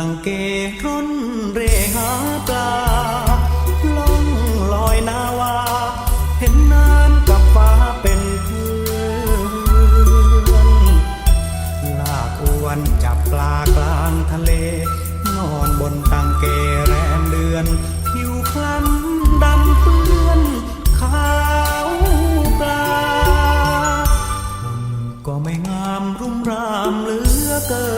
ตั้งเกร่นเรหาปลาล่องลอยนาวา เห็นน้ำกับฟ้าเป็นเพื่อนลากอวนจับปลากลางทะเล นอนบนตังเกแรมเดือน ผิวคล้ำดำเปื้อนขาวปลาก็ไม่งามรุ่มรามเหลือเกิน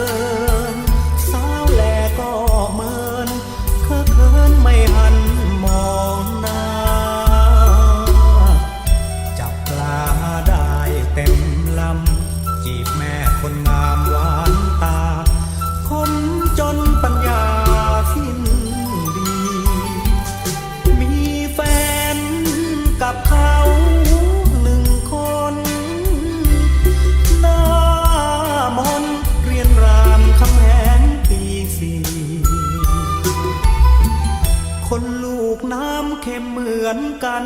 ำเค็มเหมือนกัน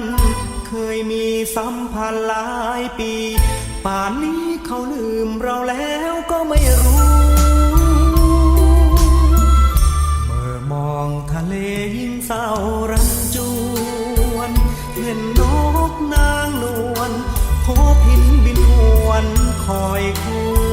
เคยมีสัมพันธ์หลายปี ป่านนี้เขาลืมเราแล้วก็ไม่รู้ เมื่อมองทะเลยิ่งเศร้ารันจวน เห็นนกนางนวลโพพินบินหวนคอยคู่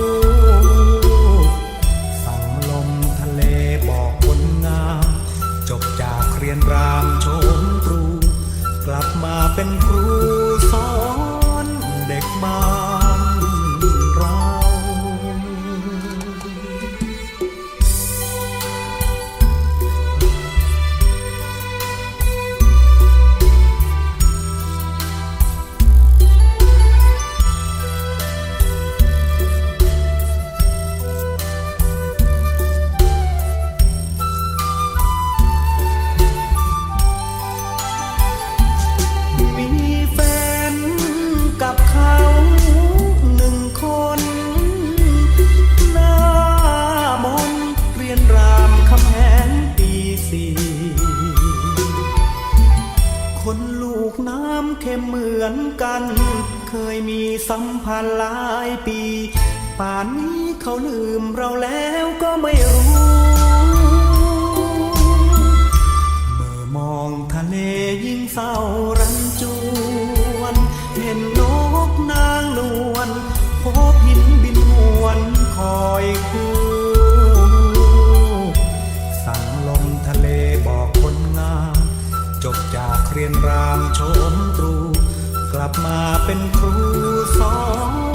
เหมือนกัน เคยมีสัมพันธ์หลายปี ป่านนี้เขาลืมเราแล้วก็ไม่รู้เมื่อมองทะเลยิ่งเศร้ารันจวนเห็น เรียนรางโฉมตรู กลับมาเป็นครูสอง